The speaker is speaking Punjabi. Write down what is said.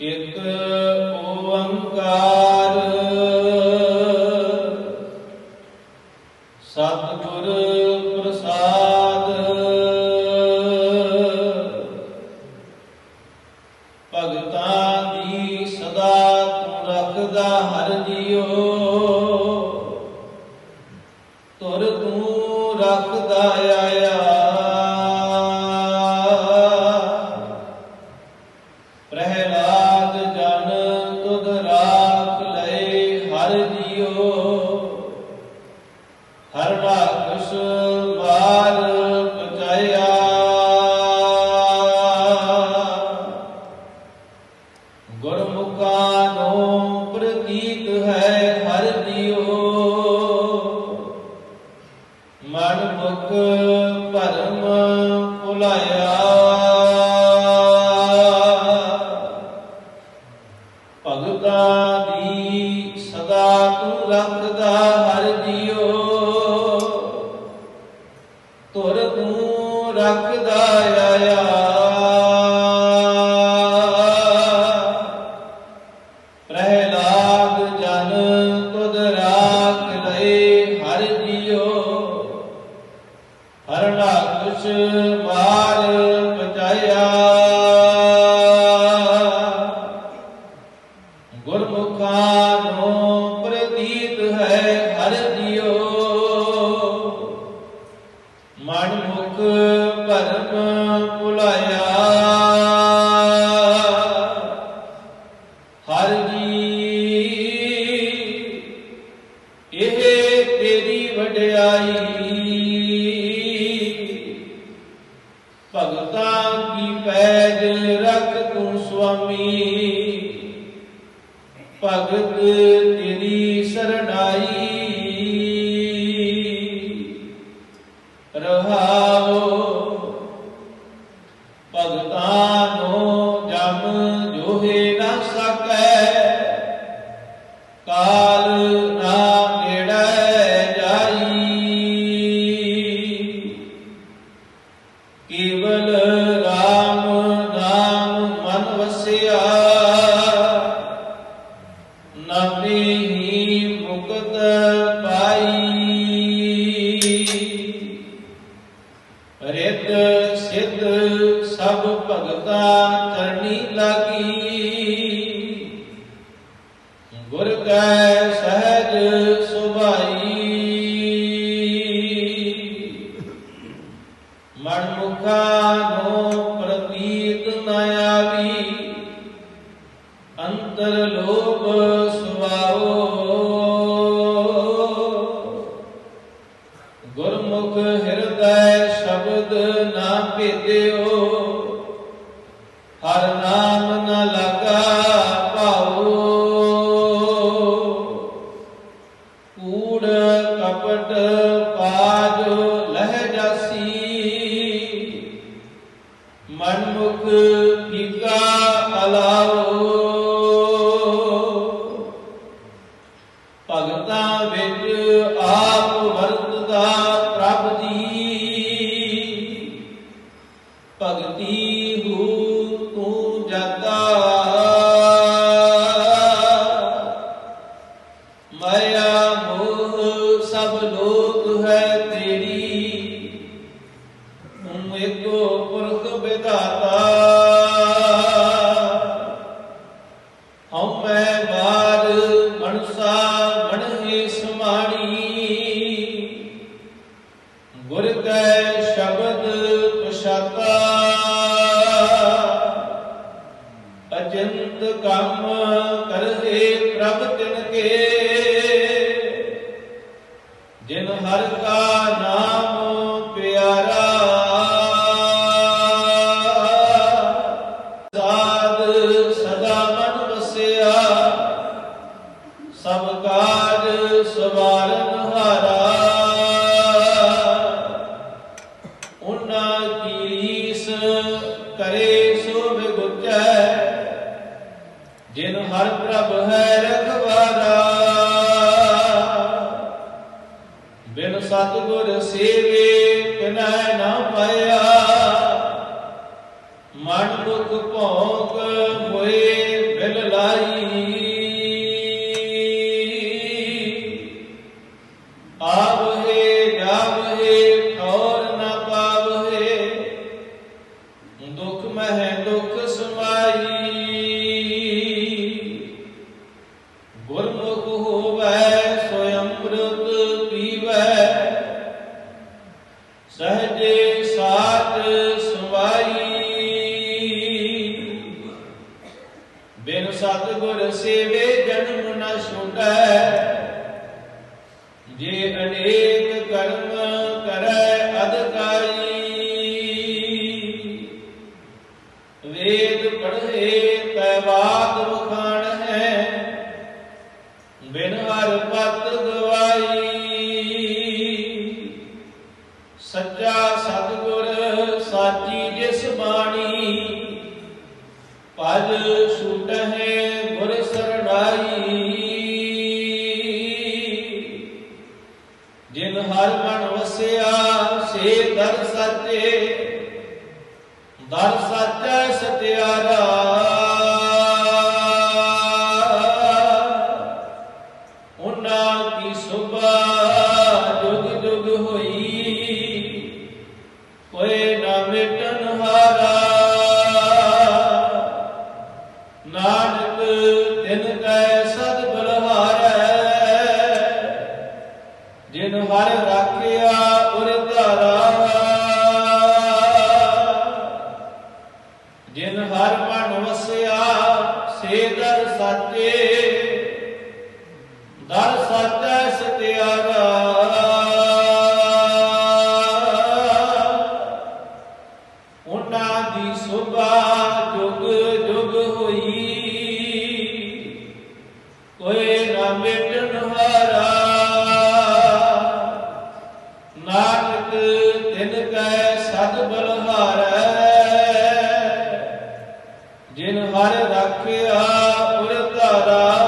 ਇਕ ਓੰਕਾਰ। ਸਤਿਗੁਰ ਪ੍ਰਸਾਦ। ਭਗਤਾਂ ਦੀ ਸਦਾ ਤੂੰ ਰੱਖਦਾ ਹਰ ਜੀਓ। ਤੁਰ ਤੂੰ ਰੱਖਦਾ ਆਇਆ। ਪ੍ਰਹਿਲਾਦ ਗੁਰਮੁਖਾਂ ਨੂੰ ਪ੍ਰਤੀਤ ਹੈ ਹਰ ਦਿਓ। ਮਨ ਮੁਖ ਭਰਮ ਭੁਲਾਇਆ। ਭਗਤਾਂ ਦੀ ਸਦਾ ਤੂੰ ਰੱਖਦਾ। ਗੁਰਮੁਖਾਂ ਨੂੰ ਪ੍ਰਤੀਤ ਹੈ, ਹਰ ਜੀਓ ਮਨ ਮੁਖ ਭਰਮ ਭੁਲਾਇਆ। ਹਰ ਜੀ, ਇਹ ਤੇਰੀ ਵਡਿਆਈ। ਭਗਤਾਂ ਕੀ ਪੈਜ ਰੱਖ ਤੂੰ ਸੁਆਮੀ। ਭਗਤ ਤੇਰੀ ਸਰਣਾਈ ਰਹਾਓ ਭਗਤਾਂ ਨੂੰ ਜਮ ਜੋਹੇ ਨਾ ਸਕੈ। ਕਾਲ ਨਾ ਨੇੜੇ ਜਾਈ। ਕੇਵਲ RAM ਨਾਮ ਮਨ ਵਸਿਆ। ਲਾਗੀ ਗੁਰ ਕੈ ਸਹਿਜ ਸੁਭਾਈ। ਮਨਮੁਖਾ ਨੋ ਪ੍ਰਤੀਤ ਨ ਆਵੀ। ਅੰਤਰ ਲੋਭ ਅਜੰਤ ਕੰਮ ਕਰਹਿ ਪ੍ਰਭ ਤਿਨ ਕੇ। ਜਿਨ ਹਰ ਕਾ ਨਾਮ ਪਿਆਰਾ, ਸਾਧ ਸਦਾ ਮਨ ਵਸਿਆ। ਸਭ ਕਾਜ ਸਵਾਰਨ ਜਿਨ ਹਰ ਪ੍ਰਭ ਹੈ ਰਖਵਾਰਾ ਬਿਨ ਸਤਿਗੁਰ ਸੇਵੇ ਕਿਨੈ ਨਾ ਪਾਇਆ। ਬਿਨ ਸਤਿਗੁਰ ਸੇਵੇ ਜਨਮ ਨ ਛੁਟੈ ਜੇ ਅਨੇਕ ਕਰਮ ਕਰੈ ਅਧਿਕਾਰੀ, ਵੇਦ ਪੜ੍ਹੇ ਤੈ ਬਾਤ Buddha ਨਾਨਕ, ਤਿਨ ਕੈ ਸਦ ਬਲਹਾਰੈ। ਜਿਨ ਹਰ ਰਾਖਿਆ, ਉਰ ਧਾਰਾ। ਜਿਨ ਹਰ ਮਨ ਵਸਿਆ, ਸੇ ਦਰ ਸਾਚੇ। ਦਰ ਸਾਚੈ ਜਿਨ ਹਰ ਧਾਰਾ